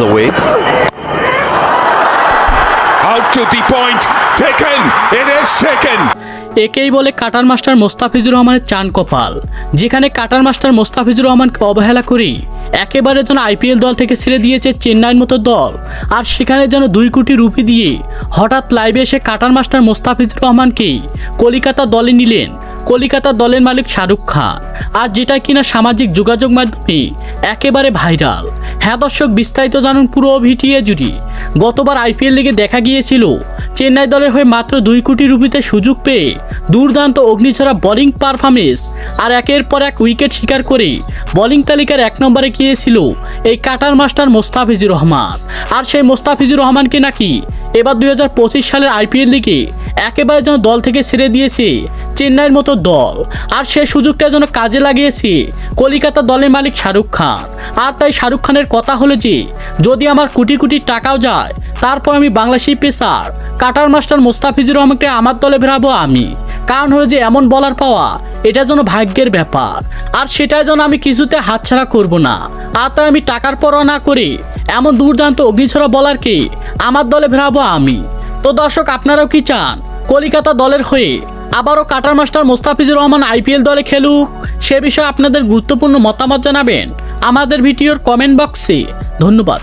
meters away. Out to the point. Taken. It is taken. একেই বলে কাটার master Mostafizur রহমানের চান কপাল যেখানে কাটার মাস্টার মোস্তাফিজুর রহমানকে অবহেলা করি একেবারে যেন আইপিএল দল থেকে ছেড়ে দিয়েছে চেন্নাইয়ের মতো দল আর সেখানে যেন দুই কোটি রুপি দিয়ে হঠাৎ লাইভে এসে কাটার মাস্টার মোস্তাফিজুর রহমানকেই কলিকাতা দলে নিলেন কলিকাতা দলের মালিক শাহরুখ খান আর যেটা কিনা সামাজিক যোগাযোগ মাধ্যমে একেবারে ভাইরাল হ্যাঁ দর্শক, বিস্তারিত জানুন পুরো ভিটিএ জুড়ি। গতবার আইপিএল লিগে দেখা গিয়েছিল, চেন্নাই দলের হয়ে মাত্র দুই কোটি রুপিতে সুযোগ পেয়ে দুর্দান্ত অগ্নিছড়া বোলিং পারফরমেন্স আর একের পর এক উইকেট শিকার করে বোলিং তালিকার এক নম্বরে গিয়েছিল এই কাটার মাস্টার মোস্তাফিজুর রহমান। আর সেই মোস্তাফিজুর রহমানকে নাকি এবার দুই হাজার পঁচিশ সালের আইপিএল লিগে একেবারে যেন দল থেকে ছেড়ে দিয়েছে, চেন্নাইয়ের মতো দল। আর সে সুযোগটা যেন কাজে লাগিয়েছে, কলিকাতা দলের মালিক শাহরুখ খান। আর তাই শাহরুখ খানের কথা হলো যে, যদি আমার কোটি কোটি টাকাও যায়, তারপর আমি Bangladeshi pacer, cutter master Mustafizur রহমানকে আমার দলে বেরাবো আমি। কারণ হলো যে, এমন বলার পাওয়া, এটা যেন ভাগ্যের ব্যাপার। আর সেটা যেন আমি কিছুতে হাতছাড়া করব না। আর তাই আমি টাকার পরোয়া না করে, এমন দুর্দান্ত অগ্নিছড়া বলারকে আমার দলে ভেরাবো আমি। তো দর্শক, আপনারাও কি চান? কলিকাতা দলের হয়ে আবারও cutter master Mustafizur Rahman IPL দলে খেলুক? সে বিষয়ে আপনাদের গুরুত্বপূর্ণ মতামত জানাবেন আমাদের ভিডিওর কমেন্ট বক্সে। ধন্যবাদ।